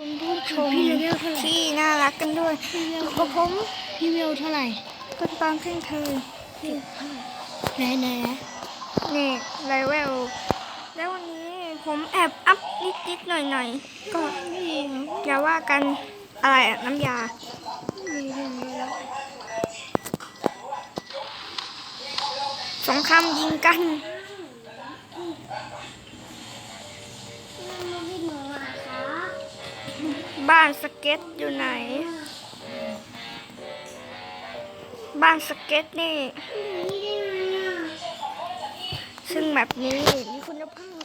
คุณผู้ชมพี่เลเวลเท่าไหร่ที่น่ารักกันด้วยอยู่กับผมพี่เวลเท่าไหร่ก็ตามเช่นเคยไหนไหนนะนี่ไลเวลแล้ววันนี้ผมแอบอัพนิดๆหน่อยๆก็อย่าว่ากันอะไรอะน้ำยาสงครามยิงกัน บ้านสเก็ตอยู่ไหน บ้านสเก็ตนี่ ซึ่งแบบนี้มีคุณภาพ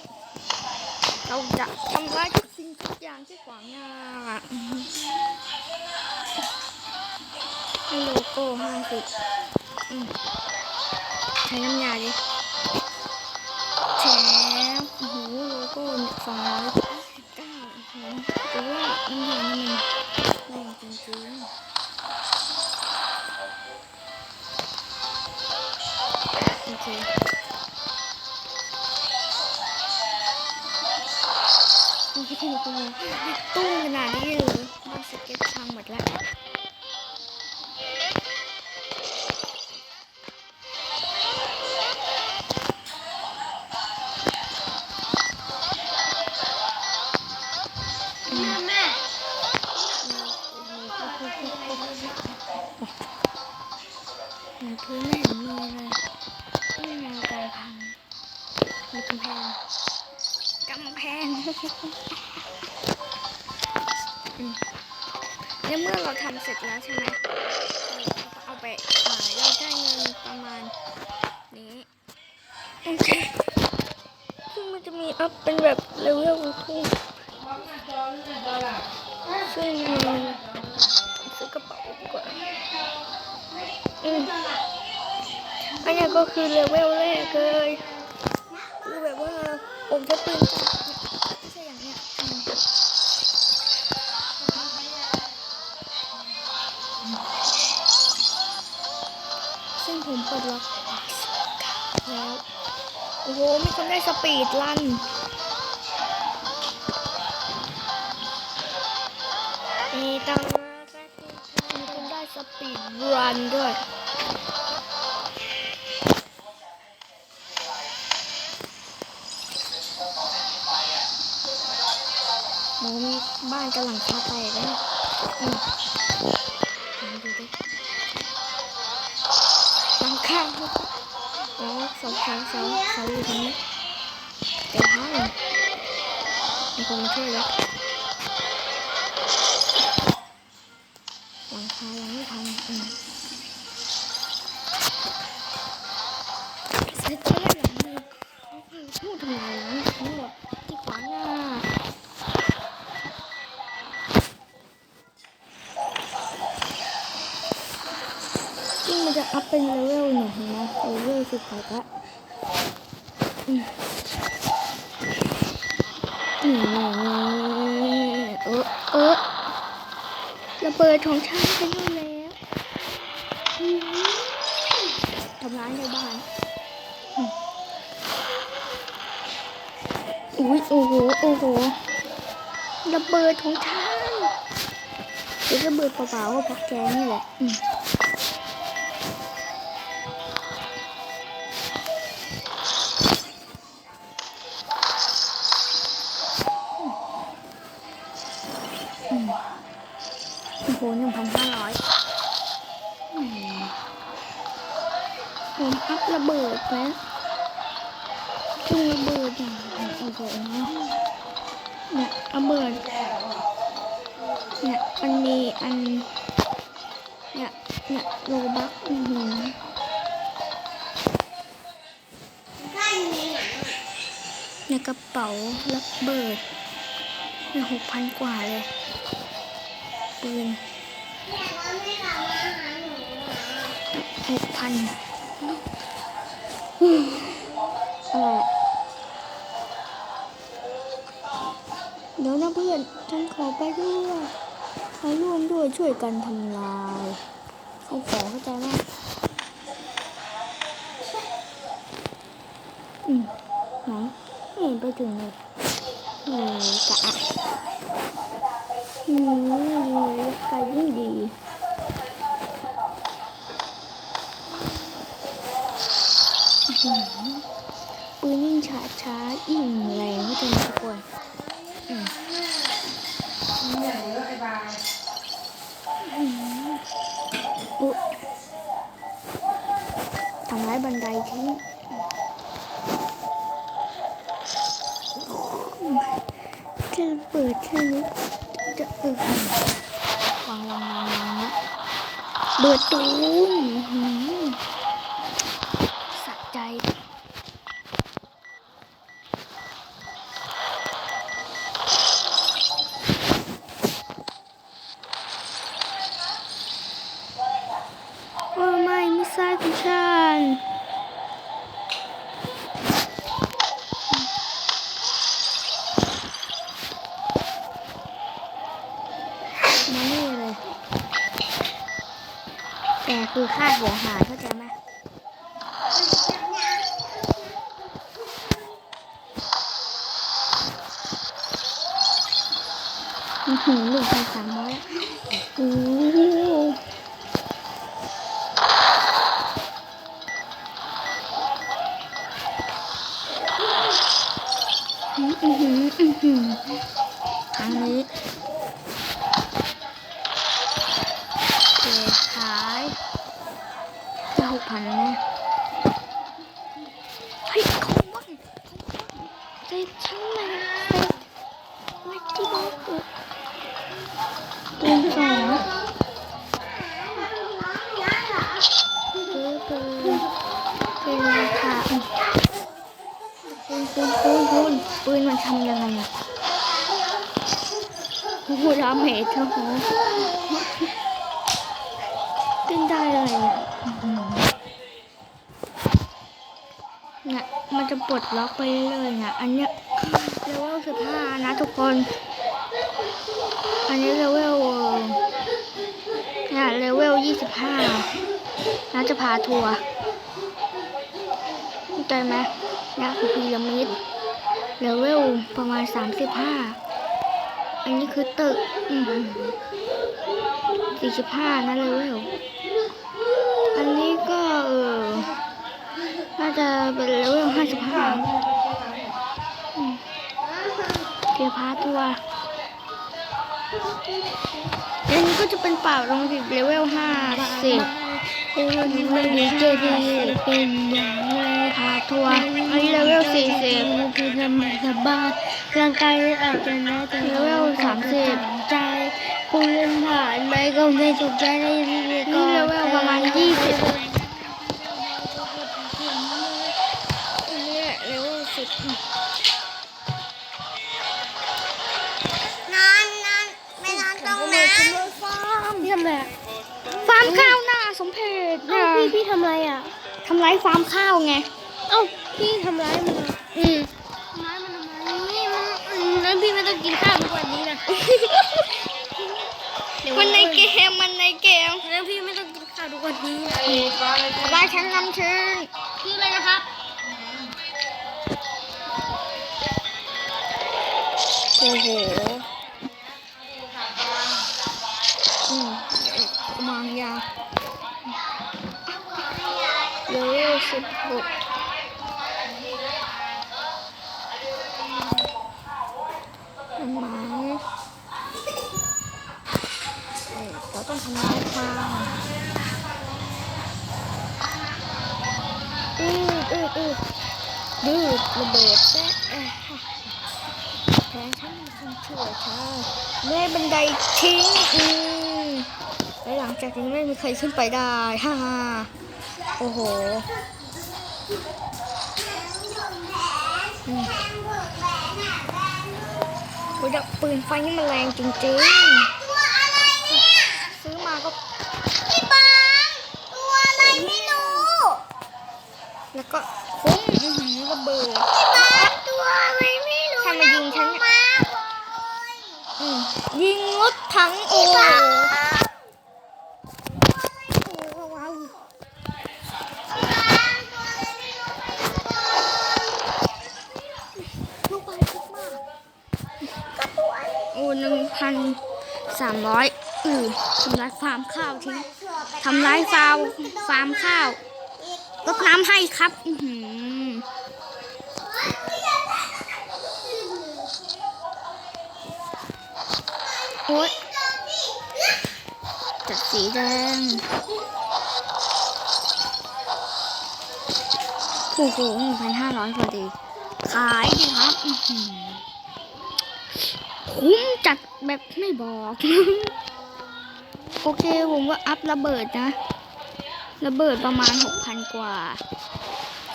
เราจะทำร้ายทุกสิ่งทุกอย่างที่ขวางหน้าให้โลโก้ห้าสิบใช้น้ำยาดิแชร์โอ้โหโลโก้สองร้อย เคมันก็เป็นคนตุ้มขนาดนี้เลยบ้าสเก็ตพังหมดแล้วแม่ในพื้นไม่เห็นมีเลยไม่มีแนวการพังมีกำแพงกำแพง อืม แล้วเมื่อเราทำเสร็จแล้วใช่ไหมเอาไปขายเราได้เงินประมาณนี้โอเคซึ่งมันจะมีอัพเป็นแบบเลเวลทุ่งซึ่งซื้อกระเป๋าดีกว่าอืมอันนี้ก็คือเลเวลแรกเลยคือแบบว่าผมจะปืน โอ้โห มีคนได้สปีดรันมีตังค์มีคนได้สปีดรันด้วยโอ้มีบ้านกำลังคาแตกแล้วอืมลองดูดิสองข้า งอ๋อสองข้างเสาเสาอยู่ตรงนี้เดี๋ยวให้มีคนมาช่วยแล้วหลังคายังไม่ทำอืมเสร็จแล้วหลังนี้พูดทำไม ซึ่งมันจะอัพเป็นเลเวลหนึ่งนไหมเลเวลสุดท้ายละอืมนี่เออเออระเบิดของฉันไปนู่นแล้วทำร้ายในบ้านอุ้ยโอ้โหโอ้โหระเบิดของฉันหรือระเบิดเปล่าๆก็เพราะแกนี่แหละ ผมอัพระเบิดแล้วจุงระเบิดอย่างโอ้โหเนี่ยระเบิดเนี่ยมันมีอันเนี่ยเนี่ยโลบักอือหือได้ไหมในกระเป๋าระเบิดเนี่ยหกพันกว่าเลยปืน หกพันอะไรอะเดี๋ยวนะเพื่อนฉันขอไปด้วยมาร่วมด้วยช่วยกันทำลายเขาขอเข้าใจไหมอืมไหนไม่เห็นไปถึงเลยเออกะอืมยิงระยะไกลยิ่งดี ปืนยิ่งช้าช้ายิ่งแรงก็จะทุกคนทำร้ายบันไดทิ้งแค่เปิดแค่นี้จะเออวางวางวางวางนะเบิดตูมอื้อหือสะใจ โอ้ไม่ไม่ใช่ของฉัน มานี่เลย แต่คือคาเสียหายเข้าใจไหมอื้อหือหนึ่งพันสามร้อยอะโอ้ ครั้งนี้เจ๊ขายเจ้าพันนะเฮ้ยเขาว่างเจ๊ฉันมาเซ็ตไม่ที่บอกตัวตัวสองคือคือคือราคาอืม คุณคุณคุณคุณ ปืนมันทำยังไงอะโอ้โหดาเมจโอ้โหขึ้นได้เลยเนี่ยอื้อหือเนี่ยมันจะปลดล็อกไปเรื่อยๆเนี่ยอันเนี้ยเลเวลสิบห้านะทุกคน อันนี้เลเวลเนี่ยเลเวลยี่สิบห้าน่าจะพาทัวร์เข้าใจไหมนะคือพีระมิด เลเวลประมาณ 35 อันนี้คือตึกอืม45นะเลเวล อันนี้ก็เออน่าจะเป็นเลเวล55อืมเกียร์พาทัวร์อันนี้ก็จะเป็นป่าลงสิเลเวล50ไม่มีเจดีย์เป็นอย่างไร พาทัวร์อันนี้เลเวล40คือทำไมสบายร่างกายอาจจะน่าจะเลเวลสามสิบใจผู้เล่นผ่านไปก็ไม่ถูกใจในที่นี้ก็นี่เลเวลประมาณยี่สิบเนี่ยเลเวลสิบนอนนอนไม่นอนตรงนั้นฟาร์มพี่ทำอะไรอะฟาร์มข้าวหน้าสมเพชเอ้าพี่พี่ทำอะไรอะทำร้ายฟาร์มข้าวไงเอ้าพี่ทำร้ายมันเหรออืมทำร้ายมันทำไมนี่มันอืมนั้นพี่ไม่ต้องกินข้าวทุกวันนี้นะมันในเกมมันในเกมงั้นพี่ไม่ต้องกินข้าวทุกวันนี้นะบ้านฉันนำชื่นชื่ออะไรนะครับโอ้โหอืมมางยาเลเวลสิบหก ดืดระเบิดซะอะแผนฉันเป็นคนชั่วช้าเลื่บันไดทิ้งอืมและหลังจากนี้ไม่มีใครขึ้นไปได้ฮ่าฮ่าโอ้โหโอ้ยดับปืนไฟนี่มันแรงจริงๆ ซื้อมาก็พี่บอลตัวอะไรไม่รู้ แล้วก็ อื้อหือระเบิดพี่บอลตัวอะไรไม่รู้ใครมายิงฉันเนี่ย มากเลยอืมยิงรถถังโอ้พี่โหบอลว้าวลูกบอลคิดมากกระตัวโอ้หนึ่งพันสามร้อยอือทำลายฟาร์มข้าวทิ้งทำลายฟาร์มฟาร์มข้าวรดน้ำให้ครับ อือหือ โอ๊ยจัดสีแดงโอ้โหหนึ่งพันห้าร้อยพอดี ขายดีครับคุ้มจัดแบบไม่บอก โอเคผมว่าอัพระเบิดนะ ระเบิดประมาณหกพันกว่า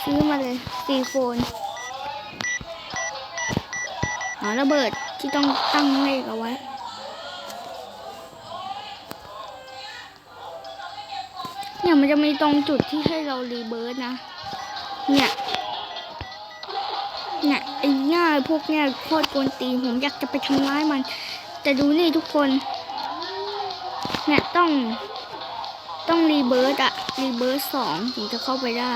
ซื้อมาเลยซีโฟนหาระเบิดที่ต้องตั้งเลขเอาไว้ เนี่ยมันจะมีตรงจุดที่ให้เรารีเบิร์ตนะ เนี่ย เนี่ยไอ้หน้าพวกเนี่ยโคตรกวนตีนผมอยากจะไปทำร้ายมัน แต่ดูนี่ทุกคน เนี่ยต้อง ต้องรีเบิร์ตอะรีเบิร์ตสองถึงจะเข้าไปได้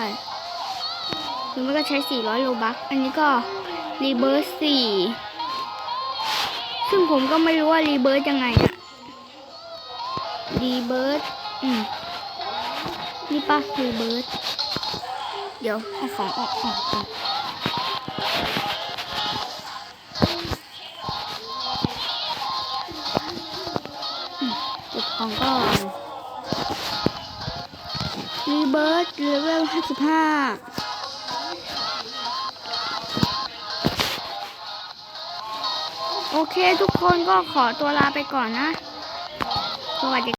หรือไม่ก็ใช้ 400 โลบัคอันนี้ก็รีเบิร์ตสี่ซึ่งผมก็ไม่รู้ว่ารีเบิร์ตยังไงอะรีเบิร์ตอืม นี่ปะรีเบิร์ตเดี๋ยวเอาของออกก่อนอืมเก็บของก่อนรีเบิร์ดเลเวลห้าสิบห้าโอเคทุกคนก็ขอตัวลาไปก่อนนะ สวัสดี